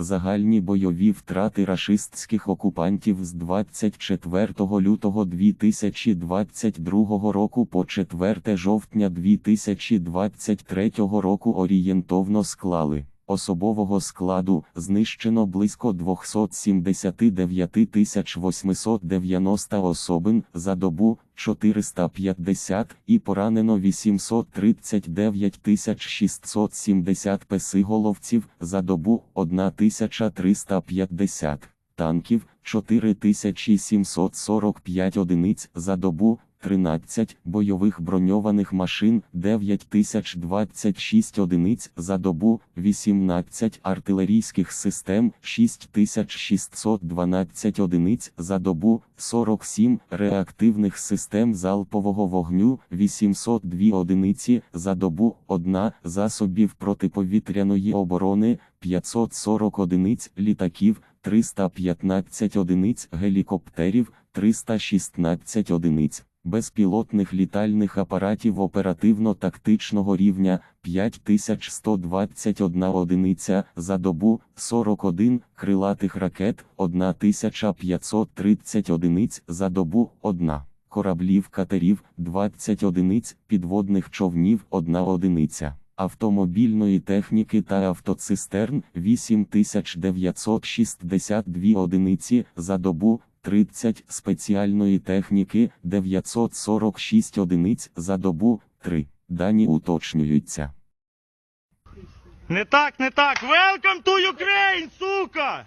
Загальні бойові втрати рашистських окупантів з 24 лютого 2022 року по 4 жовтня 2023 року орієнтовно склали. Особового складу знищено близько 279 890 особин за добу 450 і поранено 839 670 песиголовців за добу 1350 танків 4745 одиниць за добу 13 бойових броньованих машин 9026 одиниць за добу, 18 артилерійських систем 6612 одиниць за добу, 47 реактивних систем залпового вогню 802 одиниці за добу, 1 засобів протиповітряної оборони 540 одиниць літаків, 315 одиниць гелікоптерів, 316 одиниць безпілотних літальних апаратів оперативно-тактичного рівня 5121 одиниця за добу, 41 крилатих ракет, 1530 одиниць за добу, 1 кораблів катерів, 20 одиниць підводних човнів, 1 одиниця. Автомобільної техніки та автоцистерн 8962 одиниці за добу, 30 спеціальної техніки 946 одиниць за добу 3. Дані уточнюються. Не так, не так. Welcome to Ukraine, сука!